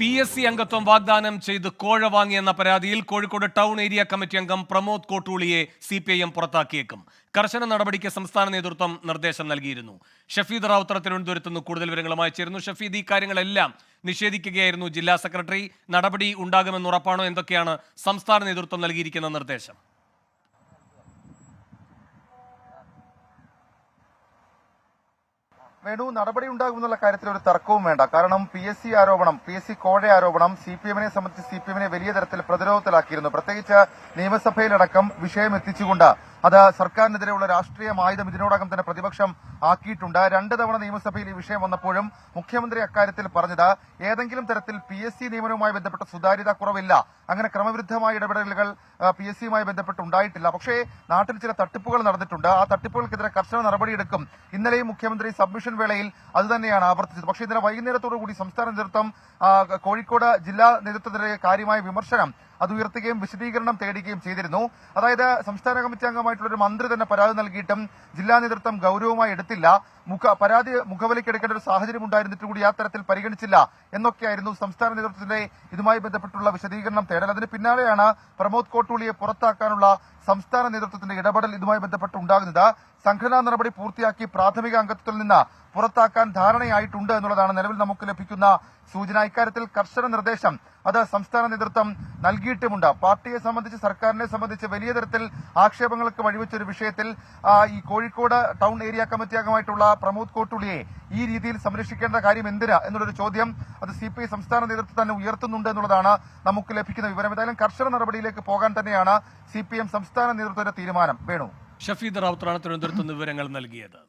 P S C അംഗത്വം വാഗ്ദാനം ചെയ്ത് കോഴ വാങ്ങിയെന്ന പരാതിയിൽ കോഴിക്കോട് ടൗൺ ഏരിയ കമ്മിറ്റി അംഗം പ്രമോദ് കോട്ടൂളിയെ സി പി ഐ എം പുറത്താക്കിയേക്കും. കർശന നടപടിക്ക് സംസ്ഥാന നേതൃത്വം നിർദ്ദേശം നൽകിയിരുന്നു. ഷഫീദ് റാവുത്തറ തിരുവനന്തപുരത്ത് നിന്ന് കൂടുതൽ വിവരങ്ങളുമായി ചേരുന്നു. ഷഫീദ് ഈ കാര്യങ്ങളെല്ലാം നിഷേധിക്കുകയായിരുന്നു ജില്ലാ സെക്രട്ടറി. നടപടി ഉണ്ടാകുമെന്ന് ഉറപ്പാണോ? എന്തൊക്കെയാണ് സംസ്ഥാന നേതൃത്വം നൽകിയിരിക്കുന്ന നിർദ്ദേശം? വേണു നടപടി ഉണ്ടാകുമെന്നുള്ള കാര്യത്തിൽ ഒരു തർക്കവും വേണ്ട. കാരണം പി എസ് സി ആരോപണം പി എസ് സി കോഴ ആരോപണം സി പി എമ്മിനെ സംബന്ധിച്ച് സി പി എമ്മിനെ വലിയ തരത്തിൽ പ്രതിരോധത്തിലാക്കിയിരുന്നു. പ്രത്യേകിച്ച് നിയമസഭയിലടക്കം വിഷയം എത്തിച്ചുകൊണ്ട് അത് സർക്കാരിനെതിരെയുള്ള രാഷ്ട്രീയ ആയുധം ഇതിനോടകം തന്നെ പ്രതിപക്ഷം ആക്കിയിട്ടുണ്ട്. രണ്ട് തവണ നിയമസഭയിൽ ഈ വിഷയം വന്നപ്പോഴും മുഖ്യമന്ത്രി അക്കാര്യത്തിൽ പറഞ്ഞത് ഏതെങ്കിലും തരത്തിൽ പി എസ് സി നിയമനവുമായി ബന്ധപ്പെട്ട സുതാര്യത കുറവില്ല. അങ്ങനെ ക്രമവിരുദ്ധമായ ഇടപെടലുകൾ പി എസ് സിയുമായി ബന്ധപ്പെട്ട് ഉണ്ടായിട്ടില്ല പക്ഷേ നാട്ടിൽ ചില തട്ടിപ്പുകൾ നടന്നിട്ടുണ്ട്. ആ തട്ടിപ്പുകൾക്കെതിരെ കർശന നടപടിയെടുക്കും. ഇന്നലെയും മുഖ്യമന്ത്രി സബ്മിഷൻ വേളയിൽ അതുതന്നെയാണ് ആവർത്തിച്ചത്. പക്ഷേ ഇന്നലെ വൈകുന്നേരത്തോടു കൂടി സംസ്ഥാന നേതൃത്വം കോഴിക്കോട് ജില്ലാ നേതൃത്വത്തിനെതിരെ കാര്യമായ വിമർശനം അത് ഉയർത്തുകയും വിശദീകരണം തേടുകയും ചെയ്തിരുന്നു. അതായത് സംസ്ഥാന കമ്മിറ്റി അംഗമായിട്ടുള്ള ഒരു മന്ത്രി തന്നെ പരാതി നൽകിയിട്ടും ജില്ലാ നേതൃത്വം ഗൌരവമായി എടുത്തില്ല. മുഖ പരാതി മുഖവിലക്കെടുക്കേണ്ട ഒരു സാഹചര്യം ഉണ്ടായിരുന്നിട്ട് കൂടി ആ തരത്തിൽ പരിഗണിച്ചില്ല എന്നൊക്കെയായിരുന്നു സംസ്ഥാന നേതൃത്വത്തിന്റെ ഇതുമായി ബന്ധപ്പെട്ടുള്ള വിശദീകരണം തേടൽ. അതിന് പിന്നാലെയാണ് പ്രമോദ് കോട്ടൂളിയെ പുറത്താക്കാനുള്ള സംസ്ഥാന നേതൃത്വത്തിന്റെ ഇടപെടൽ ഇതുമായി ബന്ധപ്പെട്ട് ഉണ്ടാകുന്നത്. സംഘടനാ നടപടി പൂർത്തിയാക്കി പ്രാഥമിക അംഗത്വത്തിൽ നിന്ന് പുറത്താക്കാൻ ധാരണയായിട്ടുണ്ട് എന്നുള്ളതാണ് നിലവിൽ നമുക്ക് ലഭിക്കുന്ന സൂചന. ഇക്കാര്യത്തിൽ കർശന നിർദ്ദേശം അത് സംസ്ഥാന നേതൃത്വം നൽകിയിട്ടുമുണ്ട്. പാർട്ടിയെ സംബന്ധിച്ച് സർക്കാരിനെ സംബന്ധിച്ച് വലിയ തരത്തിൽ ആക്ഷേപങ്ങൾക്ക് വഴിവെച്ച ഒരു വിഷയത്തിൽ ഈ കോഴിക്കോട് ടൗൺ ഏരിയ കമ്മിറ്റി അംഗമായിട്ടുള്ള പ്രമോദ് കോട്ടുളിയെ ഈ രീതിയിൽ സംരക്ഷിക്കേണ്ട കാര്യം എന്തിനാ എന്നുള്ളൊരു ചോദ്യം അത് സി പി ഐ സംസ്ഥാന നേതൃത്വം തന്നെ ഉയർത്തുന്നുണ്ട് എന്നുള്ളതാണ് നമുക്ക് ലഭിക്കുന്ന വിവരം. ഏതായാലും കർശന നടപടിയിലേക്ക് പോകാൻ തന്നെയാണ് സി പി എം സംസ്ഥാന നേതൃത്വത്തിന്റെ തീരുമാനം. വേണു. ഷഫീദ് റാവുത്തറാണ് തിരുവനന്തപുരത്ത് വിവരങ്ങൾ നൽകിയത്.